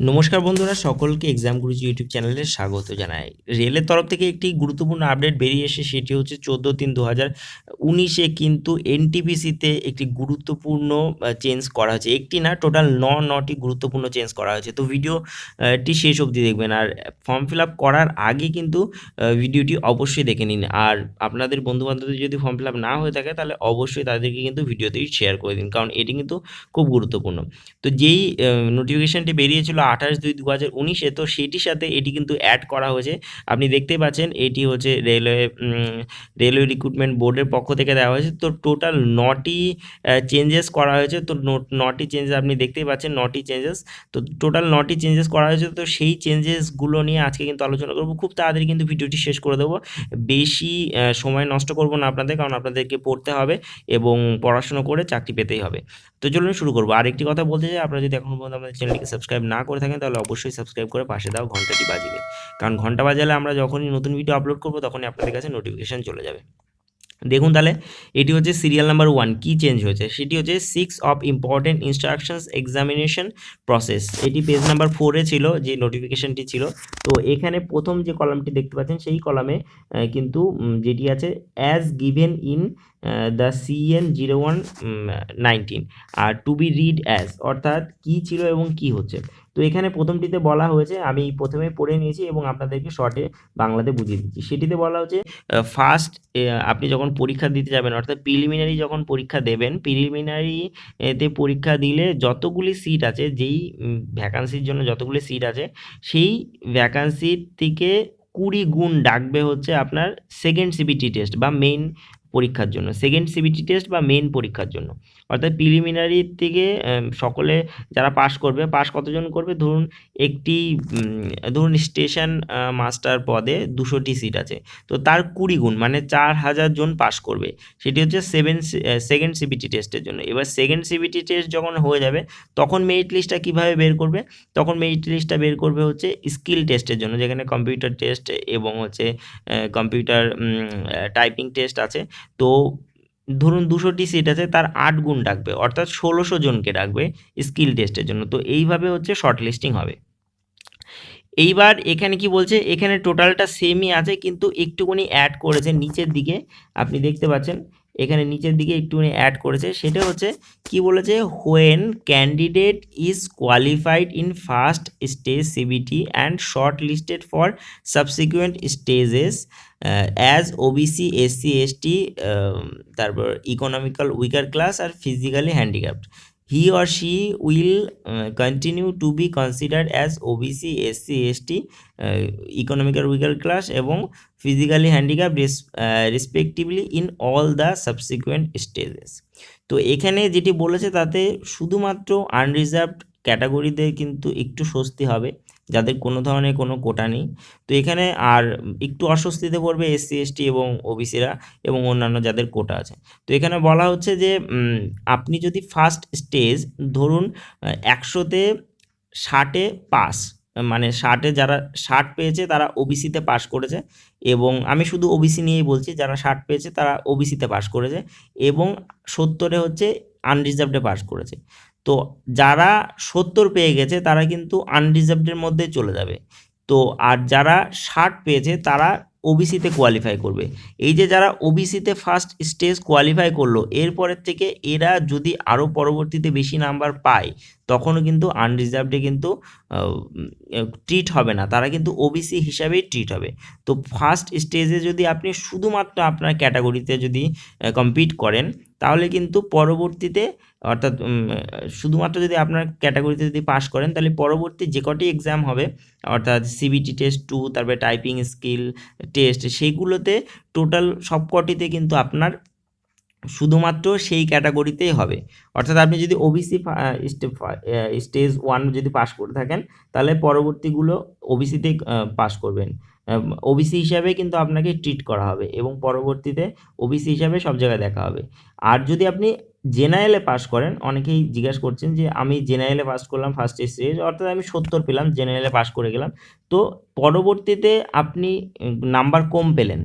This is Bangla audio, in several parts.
নমস্কার বন্ধুরা, সকলকে এক্সাম গুরুজি ইউটিউব চ্যানেলে স্বাগত জানাই। রেলের তরফ থেকে একটি গুরুত্বপূর্ণ আপডেট বেরিয়ে এসে সেটি হচ্ছে চোদ্দ তিন দু হাজার উনিশে কিন্তু এনটিপিসিতে একটি গুরুত্বপূর্ণ চেঞ্জ করা হয়েছে। একটি না টোটাল ন, নটি গুরুত্বপূর্ণ চেঞ্জ করা হয়েছে। তো ভিডিওটি শেষ অবধি দেখবেন। আর ফর্ম ফিল আপ করার আগে কিন্তু ভিডিওটি অবশ্যই দেখে নিন। আর আপনাদের বন্ধুবান্ধবদের যদি ফর্ম ফিল আপ না হয়ে থাকে, তাহলে অবশ্যই তাদেরকে কিন্তু ভিডিওতেই শেয়ার করে দিন। কারণ এটি কিন্তু খুব গুরুত্বপূর্ণ। তো যেই নোটিফিকেশানটি বেরিয়েছিল আঠাশ দুই দু হাজার উনিশে, তো সেটির সাথে এটি কিন্তু অ্যাড করা হয়েছে। আপনি দেখতেই পাচ্ছেন, এটি হচ্ছে রেলওয়ে রেলওয়ে রিক্রুটমেন্ট বোর্ডের পক্ষ থেকে দেওয়া হয়েছে। তো টোটাল নটি চেঞ্জেস করা হয়েছে। তো নটি চেঞ্জেস আপনি দেখতেই পাচ্ছেন, নটি চেঞ্জেস তো টোটাল নটি চেঞ্জেস করা হয়েছে। তো সেই চেঞ্জেসগুলো নিয়ে আজকে কিন্তু আলোচনা করব। খুব তাড়াতাড়ি কিন্তু ভিডিওটি শেষ করে দেবো। বেশি সময় নষ্ট করব না আপনাদের, কারণ আপনাদেরকে পড়তে হবে এবং পড়াশোনা করে চাকরি পেতেই হবে। তো চলুন শুরু করব। আরেকটি কথা বলতে চাই, আপনারা যদি এখনও পর্যন্ত আমাদের চ্যানেলটিকে সাবস্ক্রাইব না করে থাকেন, তাহলে অবশ্যই সাবস্ক্রাইব করে পাশে দাও, ঘন্টাটি বাজিয়ে কারণ ঘণ্টা বাজালে আমরা যখনই নতুন ভিডিও আপলোড করব, তখনই আপনাদের কাছে নোটিফিকেশান চলে যাবে। দেখুন তাহলে, এটি হচ্ছে সিরিয়াল নাম্বার ওয়ান কী চেঞ্জ হয়েছে? সেটি হচ্ছে six of important instructions examination process এটি পেজ নাম্বার ফোরে ছিল, যে নোটিফিকেশনটি ছিল। তো এখানে প্রথম যে কলামটি দেখতে পাচ্ছেন, সেই কলামে কিন্তু যেটি আছে as given in the CN zero one nineteen are to be read as অর্থাৎ কি ছিল এবং কি হচ্ছে। তো এখানে প্রথমটিতে বলা হয়েছে, আমি প্রথমে পড়ে নিয়েছি এবং আপনাদেরকে শর্টে বাংলাতে বুঝিয়ে দিচ্ছি। সেটিতে বলা হচ্ছে ফার্স্ট আপনি যখন পরীক্ষা দিতে যাবেন, অর্থাৎ প্রিলিমিনারি যখন পরীক্ষা দেবেন প্রিলিমিনারি এতে পরীক্ষা দিলে যতগুলি সিট আছে, যেই ভ্যাকান্সির জন্য যতগুলি সিট আছে, সেই ভ্যাকান্সির থেকে কুড়ি গুণ ডাকবে হচ্ছে আপনার সেকেন্ড সিবিটি টেস্ট বা মেইন পরীক্ষার জন্য সেকেন্ড সিবিটি টেস্ট বা মেন পরীক্ষার জন্য। অর্থাৎ প্রিলিমিনারির থেকে সকলে যারা পাস করবে পাস কতজন করবে? ধরুন একটি ধরুন স্টেশন মাস্টার পদে দুশোটি সিট আছে। তো তার কুড়ি গুণ মানে চার হাজার জন পাস করবে। সেটি হচ্ছে সেভেন সেকেন্ড সিবিটি টেস্টের জন্য। এবার সেকেন্ড সিবিটি টেস্ট যখন হয়ে যাবে, তখন মেরিট লিস্টটা কীভাবে বের করবে? তখন মেরিট লিস্টটা বের করবে হচ্ছে স্কিল টেস্টের জন্য, যেখানে কম্পিউটার টেস্ট এবং হচ্ছে কম্পিউটার টাইপিং টেস্ট আছে। তো ধরুন দুশোটি সিট আছে তার আট গুণ ডাকবে, অর্থাৎ ষোলোশো জনকে ডাকবে স্কিল টেস্টের জন্য। তো এইভাবে হচ্ছে শর্ট লিস্টিং হবে। এইবার এখানে কি বলছে? এখানে টোটালটা সেমই আছে, কিন্তু একটুখানি অ্যাড করেছে নিচের দিকে। আপনি দেখতে পাচ্ছেন, এখানে নিচের দিকে একটুখানি অ্যাড করেছে। সেটা হচ্ছে, কি বলেছে? When candidate is qualified in first stage CBT and shortlisted for subsequent stages as OBC SC ST তারপর economical weaker class R physically handicapped he or she will continue to be considered as OBC SC ST economical weaker class এবং physically handicap respectively in all the subsequent stages তো এখানে যেটি বলেছে তাতে শুধুমাত্র আনরিজার্ভড ক্যাটাগরিতে কিন্তু একটু স্বস্তি হবে। যাদের কোনো ধরনের কোনো কোটা নেই। তো এখানে আর একটু অস্বস্তিতে পড়বে এসসি, এসটি এবং ওবিসিরা এবং অন্যান্য যাদের কোটা আছে। তো এখানে বলা হচ্ছে যে আপনি যদি ফার্স্ট স্টেজ ধরুন একশোতে ষাটে পাস মানে ষাটে যারা, ষাট পেয়েছে তারা ওবিসিতে পাস করেছে এবং আমি শুধু ওবিসি নিয়েই বলছি, যারা ষাট পেয়েছে তারা ওবিসিতে পাস করেছে এবং সত্তরে হচ্ছে আনরিজার্ভডে পাস করেছে। তো যারা সত্তর পেয়ে গেছে, তারা কিন্তু আনরিজার্ভডের মধ্যে চলে যাবে। তো আর যারা ষাট পেয়েছে, তারা ওবিসিতে কোয়ালিফাই করবে। এই যে যারা ওবিসিতে ফার্স্ট স্টেজ কোয়ালিফাই করল, এরপরের থেকে এরা যদি আরও পরবর্তীতে বেশি নাম্বার পায়, তখনও কিন্তু আনরিজার্ভডে কিন্তু ট্রিট হবে না। তারা কিন্তু ওবিসি হিসাবেই ট্রিট হবে। তো ফার্স্ট স্টেজে যদি আপনি শুধুমাত্র আপনার ক্যাটাগরিতে যদি কম্পিট করেন তাহলে কিন্তু পরবর্তীতে অর্থাৎ শুধুমাত্র যদি আপনার ক্যাটাগরিতে যদি পাস করেন, তাহলে পরবর্তী যে কটি এক্সাম হবে, অর্থাৎ সিবিটি টেস্ট টু তারপরে টাইপিং স্কিল টেস্ট সেইগুলোতে টোটাল সব কটিতে কিন্তু আপনার শুধুমাত্র সেই ক্যাটাগরিতেই হবে। অর্থাৎ আপনি যদি ওবিসি স্টেজ ওয়ান যদি পাস করে থাকেন, তাহলে পরবর্তীগুলো ওবিসিতে পাস করবেন। ওবিসি হিসাবে কিন্তু আপনাকে ট্রিট করা হবে এবং পরবর্তীতে ওবিসি হিসাবে সব জায়গায় দেখা হবে। আর যদি আপনি জেনারেলে পাস করেন, অনেকেই জিজ্ঞাসা করছেন যে আমি জেনারেলে পাস করলাম ফার্স্ট সিরিজ অর্থাৎ আমি সত্তর পেলাম জেনারেলে পাস করে গেলাম। তো পরবর্তীতে আপনি নাম্বার কম পেলেন।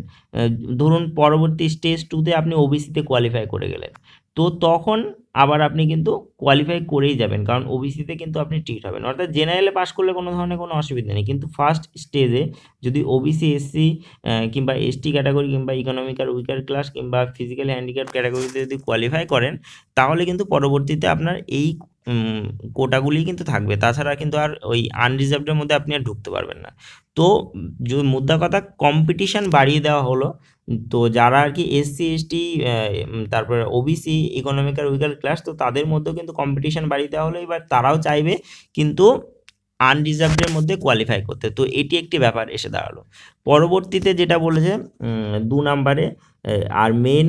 ধরুন পরবর্তী স্টেজ টুতে আপনি ওবিসিতে কোয়ালিফাই করে গেলেন। তো তখন আবার আপনি কিন্তু কোয়ালিফাই করেই যাবেন, কারণ ওবিসিতে কিন্তু আপনি ট্রিট হবেন অর্থাৎ জেনারেলে পাস করলে কোনো ধরনের কোনো অসুবিধা নেই। কিন্তু ফার্স্ট স্টেজে যদি ওবিসি এসসি কিংবা এসটি ক্যাটাগরি কিংবা ইকোনমিক্যাল উইকার ক্লাস কিংবা ফিজিক্যাল হ্যান্ডিক্যাপ ক্যাটাগরিতে যদি কোয়ালিফাই করেন, তাহলে কিন্তু পরবর্তীতে আপনার এই কোটাগুলি কিন্তু থাকবে। তাছাড়া কিন্তু আর ওই আনরিজার্ভডের মধ্যে আপনি আর ঢুকতে পারবেন না। তো মুদ্রা কথা কম্পিটিশন বাড়িয়ে দেওয়া হলো, তো যারা আর কি এসসি এসটি তারপরে ওবিসি ইকোনমিক্যাল উইকার ক্লাস তো তাদের মধ্যেও কিন্তু কম্পিটিশন বাড়িয়ে দেওয়া হলো। এবার তারাও চাইবে কিন্তু আনরিজার্ভডের মধ্যে কোয়ালিফাই করতে। তো এটি একটি ব্যাপার এসে দাঁড়াল। পরবর্তীতে যেটা বলেছে দু নাম্বারে আর মেন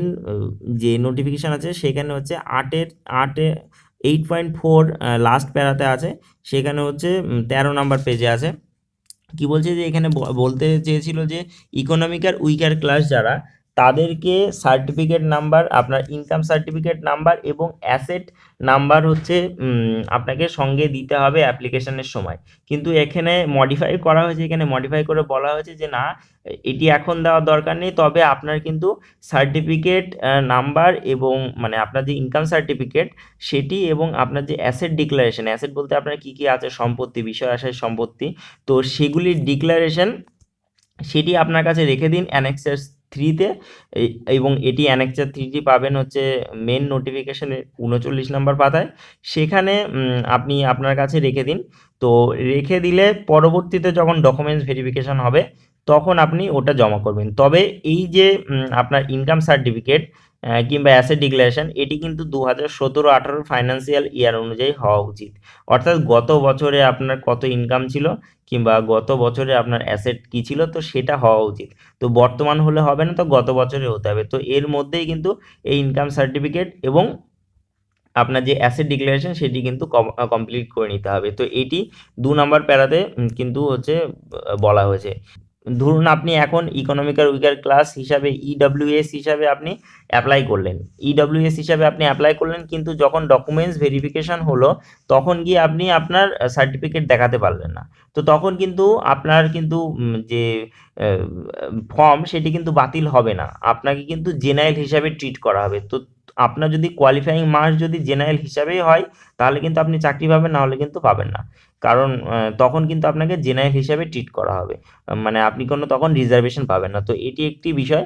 যে নোটিফিকেশান আছে, সেখানে হচ্ছে আটের, আটে এইট পয়েন্ট ফোর লাস্ট প্যারাতে আছে। সেখানে হচ্ছে তেরো নাম্বার পেজে আছে। কি বলছে যে এখানে বলতে চেয়েছিল যে ইকোনমিক্যাল উইকার ক্লাস যারা তাদেরকে সার্টিফিকেট নাম্বার আপনার ইনকাম সার্টিফিকেট নাম্বার এবং অ্যাসেট নাম্বার হচ্ছে আপনাকে সঙ্গে দিতে হবে অ্যাপ্লিকেশনের সময়। কিন্তু এখানে মডিফাই করা হয়েছে, এখানে মডিফাই করে বলা হয়েছে যে না, এটি এখন দেওয়ার দরকার নেই, তবে আপনার কিন্তু সার্টিফিকেট নাম্বার এবং মানে আপনার যে ইনকাম সার্টিফিকেট সেটি এবং আপনার যে অ্যাসেট ডিক্লারেশন অ্যাসেট বলতে আপনার কি কি আছে, সম্পত্তি, বিষয় আসে সম্পত্তি, তো সেগুলির ডিক্লারেশন সেটি আপনার কাছে রেখে দিন অ্যানেক্সার থ্রিতে এবং এটি অ্যানেকচার থ্রিটি পাবেন হচ্ছে মেন নোটিফিকেশানের উনচল্লিশ নম্বর পাতায়। সেখানে আপনি আপনার কাছে রেখে দিন। তো রেখে দিলে পরবর্তীতে যখন ডকুমেন্টস ভেরিফিকেশান হবে, তখন আপনি ওটা জমা করবেন। তবে এই যে আপনার ইনকাম সার্টিফিকেট কিংবা অ্যাসেট ডিক্লারেশন এটি কিন্তু দু হাজার সতেরো আঠারো ফাইন্যান্সিয়াল ইয়ার অনুযায়ী হওয়া উচিত। অর্থাৎ গত বছরে আপনার কত ইনকাম ছিল কিংবা গত বছরে আপনার অ্যাসেট কী ছিল, তো সেটা হওয়া উচিত। তো বর্তমান হলে হবে না, তো গত বছরে হতে হবে। তো এর মধ্যেই কিন্তু এই ইনকাম সার্টিফিকেট এবং আপনার যে অ্যাসেট ডিক্লারেশন সেটি কিন্তু কমপ্লিট করে নিতে হবে। তো এটি দু নম্বর প্যারাতে কিন্তু হচ্ছে বলা হয়েছে। ধরুন আপনি এখন ইকোনমিক্যাল উইকার ক্লাস হিসাবে ইডব্লিউএস হিসাবে আপনি অ্যাপ্লাই করলেন। ইডব্লিউএস হিসাবে আপনি অ্যাপ্লাই করলেন, কিন্তু যখন ডকুমেন্টস ভেরিফিকেশন হলো, তখন গিয়ে আপনি আপনার সার্টিফিকেট দেখাতে পারলেন না। তো তখন কিন্তু আপনার কিন্তু যে ফর্ম সেটি কিন্তু বাতিল হবে না। আপনাকে কিন্তু জেনারেল হিসাবে ট্রিট করা হবে। তো আপনার যদি কোয়ালিফাইং মার্কস যদি জেনারেল হিসাবেই হয়, তাহলে কিন্তু আপনি চাকরি পাবেন, না হলে কিন্তু পাবেন না। কারণ তখন কিন্তু আপনাকে জেনারেল হিসাবে ট্রিট করা হবে। মানে আপনি কোনো তখন রিজার্ভেশন পাবেন না। তো এটি একটি বিষয়।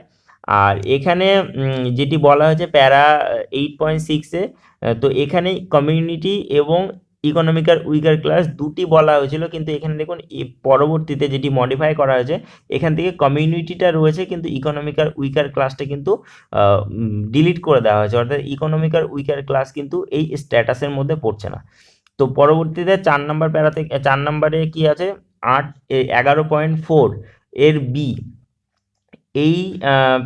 আর এখানে যেটি বলা হয়েছে প্যারা এইট পয়েন্ট সিক্সে তো এখানে কমিউনিটি এবং ইকোনমিক্যাল উইকার ক্লাস দুটি বলা হয়েছিল, কিন্তু এখানে দেখুন পরবর্তীতে যেটি মডিফাই করা হয়েছে, এখান থেকে কমিউনিটিটা রয়েছে, কিন্তু ইকোনমিক্যাল উইকার ক্লাসটা কিন্তু ডিলিট করে দেওয়া হয়েছে। অর্থাৎ ইকোনমিক্যাল উইকার ক্লাস কিন্তু এই স্ট্যাটাসের মধ্যে পড়ছে না। তো পরবর্তীতে চার নাম্বার প্যারাতে চার নাম্বারে কি আছে? আট এগারো পয়েন্ট ফোর এর বি এই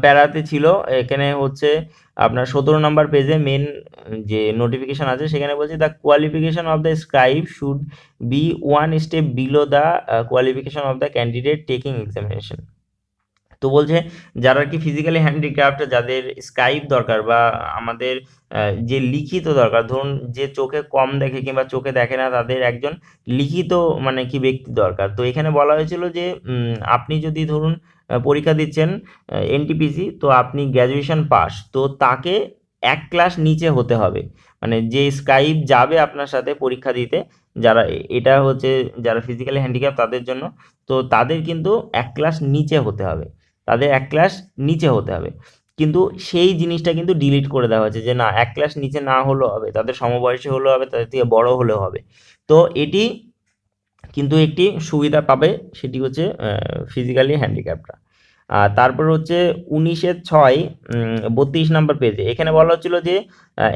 প্যারাতে ছিল, এখানে হচ্ছে আপনার সতেরো নাম্বার পেজে মেন যে নোটিফিকেশন আছে, সেখানে বলছে the qualification of the scribe should be one step below the qualification of the candidate taking examination তো বলছে, যারা আর কি ফিজিক্যালি হ্যান্ডিক্রাফট যাদের স্কাইপ দরকার বা আমাদের যে লিখিত দরকার, ধরুন যে চোখে কম দেখে কিংবা চোখে দেখে না, তাদের একজন লিখিত মানে কি ব্যক্তি দরকার। তো এখানে বলা হয়েছিল যে আপনি যদি ধরুন পরীক্ষা দিচ্ছেন এনটিপিসি তো আপনি গ্র্যাজুয়েশন পাস তো তাকে এক ক্লাস নিচে হতে হবে। মানে যে স্কাইপ যাবে আপনার সাথে পরীক্ষা দিতে, যারা এটা হচ্ছে যারা ফিজিক্যালি হ্যান্ডিক্যাপ তাদের জন্য, তো তাদের কিন্তু এক ক্লাস নিচে হতে হবে। তাদের এক ক্লাস নিচে হতে হবে। কিন্তু সেই জিনিসটা কিন্তু ডিলিট করে দেওয়া হয়েছে যে না, এক ক্লাস নিচে না হলেও হবে, তাদের সমবয়সী হলেও হবে, তাদের থেকে বড় হলেও হবে। তো এটি কিন্তু একটি সুবিধা পাবে, সেটি হচ্ছে ফিজিক্যালি হ্যান্ডিক্যাপটা আর তারপর হচ্ছে উনিশের ছয় বত্রিশ নাম্বার পেজে এখানে বলা হচ্ছিল যে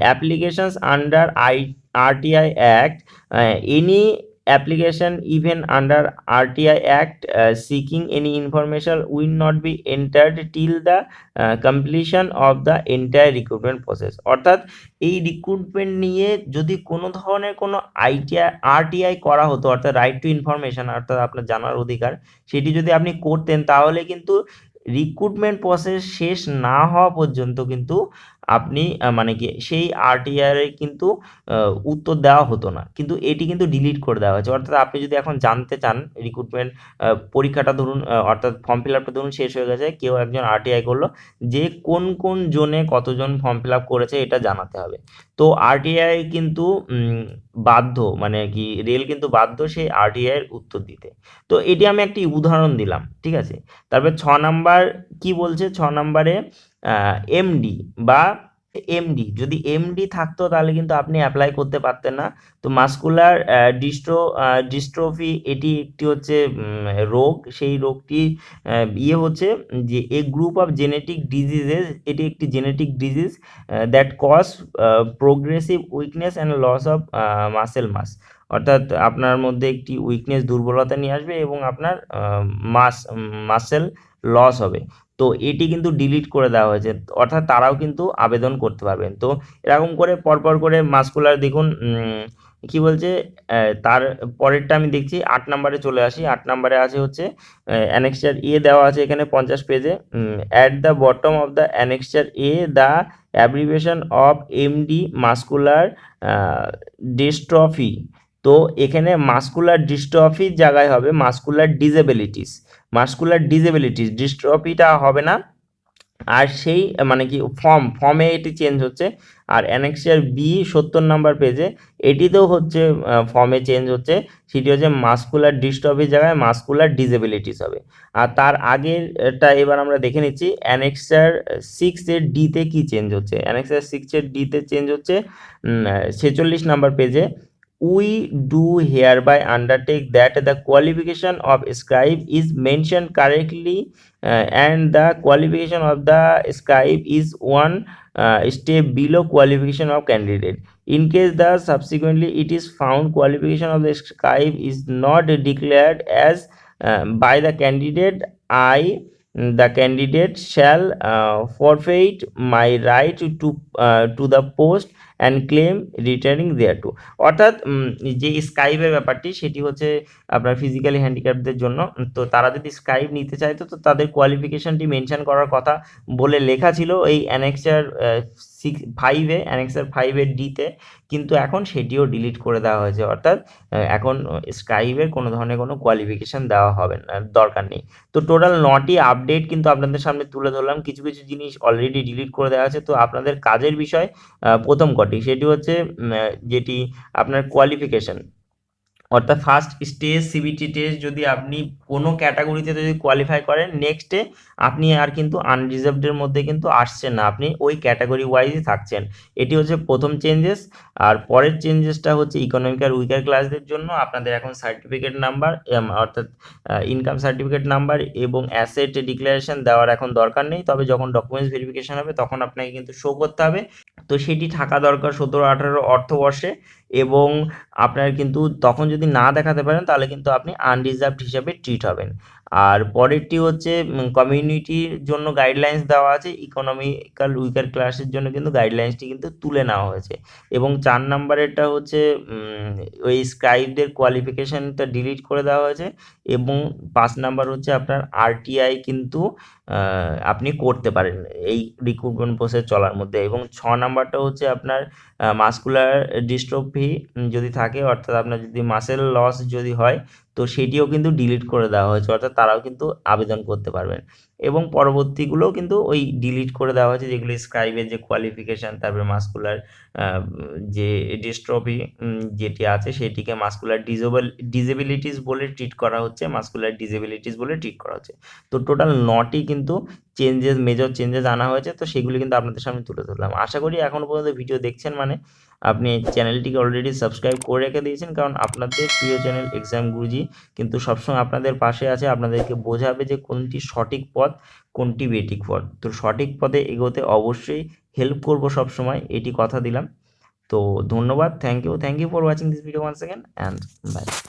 applications under I RTI act any under RTI Act uh, seeking any information will not be entered till the uh, completion of the entire recruitment process অর্থাৎ এই রিক্রুটমেন্ট নিয়ে যদি কোনো ধরনের কোনো আইটিআই আরটিআই করা হতো অর্থাৎ রাইট টু ইনফরমেশন অর্থাৎ আপনার জানার অধিকার সেটি যদি আপনি করতেন তাহলে কিন্তু রিক্রুটমেন্ট প্রসেস শেষ না হওয়া পর্যন্ত কিন্তু আপনি মানে কি সেই আরটিআর কিন্তু উত্তর দেওয়া হতো না। কিন্তু এটি কিন্তু ডিলিট করে দেওয়া হয়েছে। অর্থাৎ আপনি যদি এখন জানতে চান রিক্রুটমেন্ট পরীক্ষাটা ধরুন অর্থাৎ ফর্ম ফিল আপটা ধরুন শেষ হয়ে গেছে, কেউ একজন আরটিআই করল, যে কোন কোন জোনে কতজন ফর্ম ফিল আপ করেছে এটা জানাতে হবে। তো আরটিআই কিন্তু বাধ্য মানে কি রেল কিন্তু বাধ্য সেই আরটিআই এর উত্তর দিতে। তো এটি আমি একটি উদাহরণ দিলাম, ঠিক আছে? তারপর ছ নাম্বার কি বলছে? ছ নাম্বারে এমডি বা এমডি যদি এমডি থাকতো তাহলে কিন্তু আপনি অ্যাপ্লাই করতে পারতেন না। তো মাস্কুলার ডিস্ট্রো ডিস্ট্রফি এটি একটি হচ্ছে রোগ। সেই রোগটি ইয়ে হচ্ছে যে a group of genetic diseases এটি একটি genetic disease that cause progressive weakness and loss of muscle mass অর্থাৎ আপনার মধ্যে একটি উইকনেস দুর্বলতা নিয়ে আসবে এবং আপনার মাস মাসেল লস হবে। তো এটি কিন্তু ডিলিট করে দেওয়া হয়েছে। অর্থাৎ তারাও কিন্তু আবেদন করতে পারবেন। তো এরকম করে পরপর করে মাস্কুলার দেখুন কি বলছে? তার পরেরটা আমি দেখছি, আট নাম্বারে চলে আসি। আট নাম্বারে আছে হচ্ছে অ্যানেক্সচার এ দেওয়া আছে এখানে পঞ্চাশ পেজে at the bottom of the annexure A the abbreviation of MD muscular dystrophy তো এখানে মাস্কুলার ডিস্ট্রফির জায়গায় হবে মাস্কুলার ডিজেবিলিটিস মাস্কুলার ডিজেবিলিটিস ডিস্ট্রফিটা হবে না। আর সেই মানে কি ফর্ম ফর্মে এটি চেঞ্জ হচ্ছে। আর অ্যানেক্সিয়ার বি সত্তর নাম্বার পেজে এটিতেও হচ্ছে ফর্মে চেঞ্জ হচ্ছে। সেটি হচ্ছে মাস্কুলার ডিস্ট্রফির জায়গায় মাস্কুলার ডিজেবিলিটিস হবে। আর তার আগেরটা এবার আমরা দেখে নিচ্ছি অ্যানেক্সার সিক্স এর ডিতে কি চেঞ্জ হচ্ছে? অ্যানেক্সার সিক্সের ডিতে চেঞ্জ হচ্ছে ছেচল্লিশ নাম্বার পেজে we do hereby undertake that the qualification of scribe is mentioned correctly uh, and the qualification of the scribe is one uh, step below qualification of candidate. In case the subsequently it is found qualification of the scribe is not declared as uh, by the candidate i the candidate shall uh, forfeit my right to uh, the post and claim returning there to অর্থাৎ যে স্কাইবের ব্যাপারটি সেটি হচ্ছে আপনার ফিজিক্যালি হ্যান্ডিক্যাপদের জন্য। তো তারা যদি স্কাইব নিতে চাইতো তো তাদের কোয়ালিফিকেশনটি মেনশন করার কথা বলে লেখা ছিল এই অ্যানেক্সার সিক্স ফাইভে অ্যানেক্সার ফাইভের ডিতে কিন্তু এখন সেটিও ডিলিট করে দেওয়া হয়েছে। অর্থাৎ এখন স্কাইবের কোনো ধরনের কোনো কোয়ালিফিকেশন দেওয়া হবে না দরকার নেই। তো টোটাল নটি আপডেট কিন্তু আপনাদের সামনে তুলে ধরলাম। কিছু কিছু জিনিস অলরেডি ডিলিট করে দেওয়া আছে। তো আপনাদের কাজের বিষয় প্রথম কটি। সেটি হচ্ছে যেটি আপনার কোয়ালিফিকেশন অর্থাৎ ফার্স্ট স্টেজ সিবিটি টেস্ট যদি আপনি কোনো ক্যাটাগরিতে যদি কোয়ালিফাই করেন নেক্সটে আপনি আর কিন্তু আনরিজার্ভডের মধ্যে কিন্তু আসছেন না। আপনি ওই ক্যাটাগরি ওয়াইজই থাকছেন। এটি হচ্ছে প্রথম চেঞ্জেস আর পরের চেঞ্জেসটা হচ্ছে ইকোনমিক আর উইকার ক্লাসদের জন্য আপনাদের এখন সার্টিফিকেট নাম্বার অর্থাৎ ইনকাম সার্টিফিকেট নাম্বার এবং অ্যাসেট ডিক্লারেশন দেওয়ার এখন দরকার নেই। তবে যখন ডকুমেন্টস ভেরিফিকেশন হবে, তখন আপনাকে কিন্তু শো করতে হবে। তো সেটি থাকা দরকার সতেরো আঠারো অর্থবর্ষে এবং আপনার কিন্তু তখন যদি না দেখাতে পারেন তাহলে কিন্তু আপনি আনরিজার্ভড হিসাবে ট্রিট হবেন। আর পরেরটি হচ্ছে কমিউনিটির জন্য গাইডলাইন্স দেওয়া আছে ইকোনমিক্যাল উইকার ক্লাসের জন্য কিন্তু গাইডলাইন্সটি কিন্তু তুলে নেওয়া হয়েছে। এবং চার নাম্বারেরটা হচ্ছে ওই স্ক্রাইবদের কোয়ালিফিকেশনটা ডিলিট করে দেওয়া হয়েছে এবং পাঁচ নাম্বার হচ্ছে আপনার আরটিআই কিন্তু আপনি করতে পারেন এই রিক্রুটমেন্ট প্রসেস চলার মধ্যে। এবং ছ নাম্বারটা হচ্ছে আপনার মাস্কুলার ডিস্ট্রফি যদি থাকে, অর্থাৎ আপনার যদি মাসেল লস যদি হয় তো সেটিও কিন্তু ডিলিট করে দেওয়া হয়েছে অর্থাৎ তারাও কিন্তু আবেদন করতে পারবেন। এবং পরবর্তীগুলোও কিন্তু ওই ডিলিট করে দেওয়া হয়েছে, যেগুলো স্ক্রাইবের যে কোয়ালিফিকেশান তারপরে মাস্কুলার যে ডিস্ট্রফি যেটি আছে, সেটিকে মাস্কুলার ডিজেবল ডিজেবিলিটিস বলে ট্রিট করা হচ্ছে মাস্কুলার ডিজেবিলিটিস বলে ট্রিট করা হচ্ছে। তো টোটাল নটি কিন্তু চেঞ্জেস মেজর চেঞ্জেস আনা হয়েছে, তো সেগুলি কিন্তু আপনাদের সামনে তুলে ধরলাম। আশা করি এখনও পর্যন্ত ভিডিও দেখছেন মানে আপনি চ্যানেলটিকে অলরেডি সাবস্ক্রাইব করে রেখে দিয়েছেন, কারণ আপনাদের প্রিয় চ্যানেল এক্সাম গুরুজি কিন্তু সবসময় আপনাদের পাশে আছে, আপনাদেরকে বোঝাবে যে কোনটি সঠিক পথ কোনটি বেঠিক পথ তো সঠিক পথে এগোতে অবশ্যই হেল্প করব সবসময়, এটি কথা দিলাম। তো ধন্যবাদ thank you thank you for watching this video one second and bye